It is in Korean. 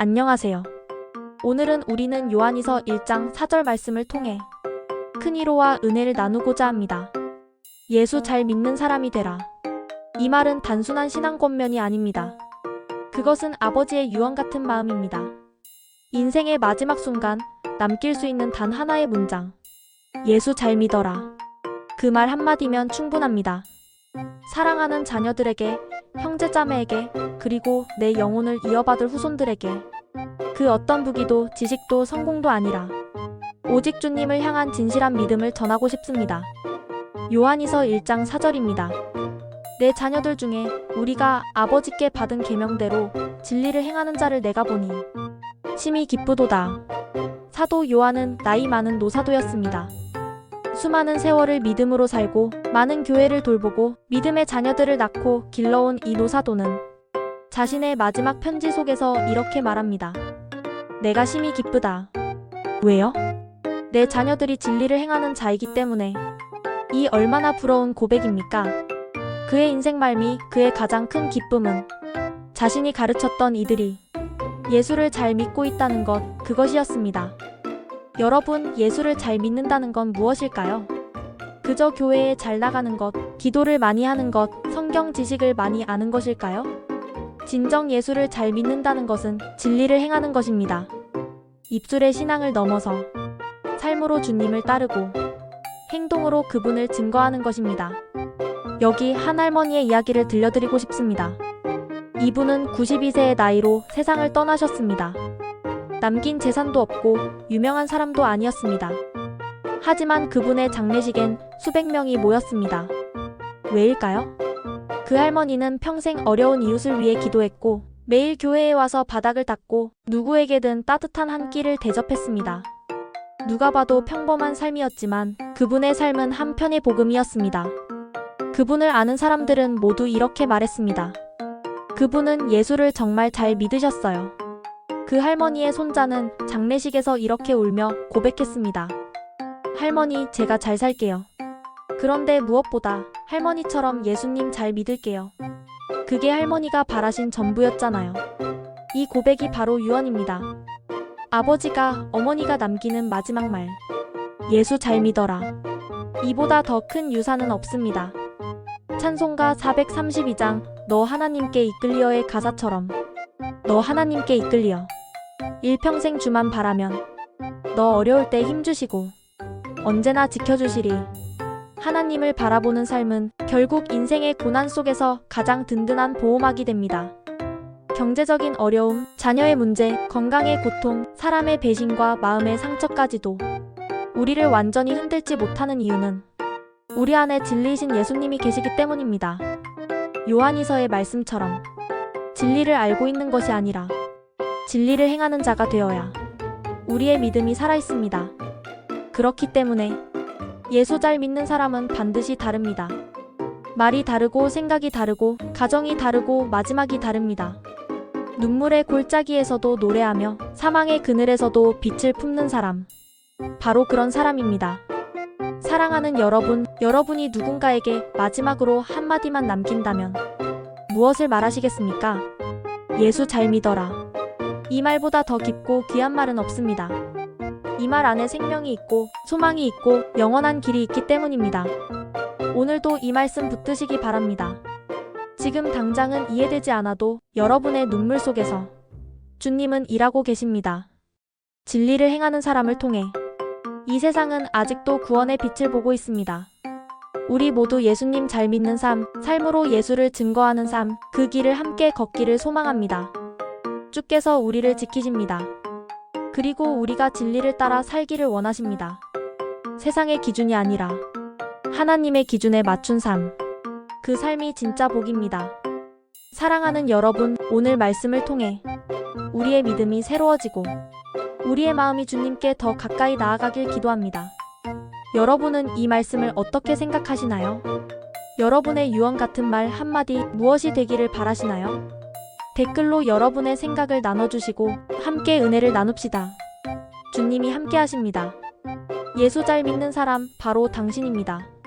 안녕하세요. 오늘은 우리는 요한이서 1장 4절 말씀을 통해 큰 위로와 은혜를 나누고자 합니다. 예수 잘 믿는 사람이 되라. 이 말은 단순한 신앙 권면이 아닙니다. 그것은 아버지의 유언 같은 마음입니다. 인생의 마지막 순간 남길 수 있는 단 하나의 문장. 예수 잘 믿어라. 그 말 한마디면 충분합니다. 사랑하는 자녀들에게, 형제자매에게, 그리고 내 영혼을 이어받을 후손들에게 그 어떤 부기도 지식도 성공도 아니라 오직 주님을 향한 진실한 믿음을 전하고 싶습니다. 요한이서 1장 4절입니다. 내 자녀들 중에 우리가 아버지께 받은 계명대로 진리를 행하는 자를 내가 보니 심히 기쁘도다. 사도 요한은 나이 많은 노사도였습니다. 수많은 세월을 믿음으로 살고 많은 교회를 돌보고 믿음의 자녀들을 낳고 길러온 이 노사도는 자신의 마지막 편지 속에서 이렇게 말합니다. 내가 심히 기쁘다. 왜요? 내 자녀들이 진리를 행하는 자이기 때문에 이 얼마나 부러운 고백입니까? 그의 인생 말미 그의 가장 큰 기쁨은 자신이 가르쳤던 이들이 예수를 잘 믿고 있다는 것 그것이었습니다. 여러분 예수를 잘 믿는다는 건 무엇일까요? 그저 교회에 잘 나가는 것, 기도를 많이 하는 것, 성경 지식을 많이 아는 것일까요? 진정 예수를 잘 믿는다는 것은 진리를 행하는 것입니다. 입술의 신앙을 넘어서 삶으로 주님을 따르고 행동으로 그분을 증거하는 것입니다. 여기 한 할머니의 이야기를 들려드리고 싶습니다. 이분은 92세의 나이로 세상을 떠나셨습니다. 남긴 재산도 없고 유명한 사람도 아니었습니다. 하지만 그분의 장례식엔 수백 명이 모였습니다. 왜일까요? 그 할머니는 평생 어려운 이웃을 위해 기도했고 매일 교회에 와서 바닥을 닦고 누구에게든 따뜻한 한 끼를 대접했습니다. 누가 봐도 평범한 삶이었지만 그분의 삶은 한편의 복음이었습니다. 그분을 아는 사람들은 모두 이렇게 말했습니다. 그분은 예수를 정말 잘 믿으셨어요. 그 할머니의 손자는 장례식에서 이렇게 울며 고백했습니다. 할머니, 제가 잘 살게요. 그런데 무엇보다 할머니처럼 예수님 잘 믿을게요. 그게 할머니가 바라신 전부였잖아요. 이 고백이 바로 유언입니다. 아버지가 어머니가 남기는 마지막 말. 예수 잘 믿어라. 이보다 더 큰 유산은 없습니다. 찬송가 432장 너 하나님께 이끌리어의 가사처럼 너 하나님께 이끌리어 일평생 주만 바라면 너 어려울 때 힘주시고 언제나 지켜주시리 하나님을 바라보는 삶은 결국 인생의 고난 속에서 가장 든든한 보호막이 됩니다. 경제적인 어려움, 자녀의 문제, 건강의 고통, 사람의 배신과 마음의 상처까지도 우리를 완전히 흔들지 못하는 이유는 우리 안에 진리이신 예수님이 계시기 때문입니다. 요한이서의 말씀처럼 진리를 알고 있는 것이 아니라 진리를 행하는 자가 되어야 우리의 믿음이 살아 있습니다. 그렇기 때문에 예수 잘 믿는 사람은 반드시 다릅니다. 말이 다르고 생각이 다르고 가정이 다르고 마지막이 다릅니다. 눈물의 골짜기에서도 노래하며 사망의 그늘에서도 빛을 품는 사람. 바로 그런 사람입니다. 사랑하는 여러분, 여러분이 누군가에게 마지막으로 한마디만 남긴다면 무엇을 말하시겠습니까? 예수 잘 믿어라. 이 말보다 더 깊고 귀한 말은 없습니다. 이 말 안에 생명이 있고 소망이 있고 영원한 길이 있기 때문입니다. 오늘도 이 말씀 붙드시기 바랍니다. 지금 당장은 이해되지 않아도 여러분의 눈물 속에서 주님은 일하고 계십니다. 진리를 행하는 사람을 통해 이 세상은 아직도 구원의 빛을 보고 있습니다. 우리 모두 예수님 잘 믿는 삶, 삶으로 예수를 증거하는 삶, 그 길을 함께 걷기를 소망합니다. 주께서 우리를 지키십니다. 그리고 우리가 진리를 따라 살기를 원하십니다. 세상의 기준이 아니라 하나님의 기준에 맞춘 삶. 그 삶이 진짜 복입니다. 사랑하는 여러분, 오늘 말씀을 통해 우리의 믿음이 새로워지고 우리의 마음이 주님께 더 가까이 나아가길 기도합니다. 여러분은 이 말씀을 어떻게 생각하시나요? 여러분의 유언 같은 말 한마디 무엇이 되기를 바라시나요? 댓글로 여러분의 생각을 나눠주시고 함께 은혜를 나눕시다. 주님이 함께 하십니다. 예수 잘 믿는 사람 바로 당신입니다.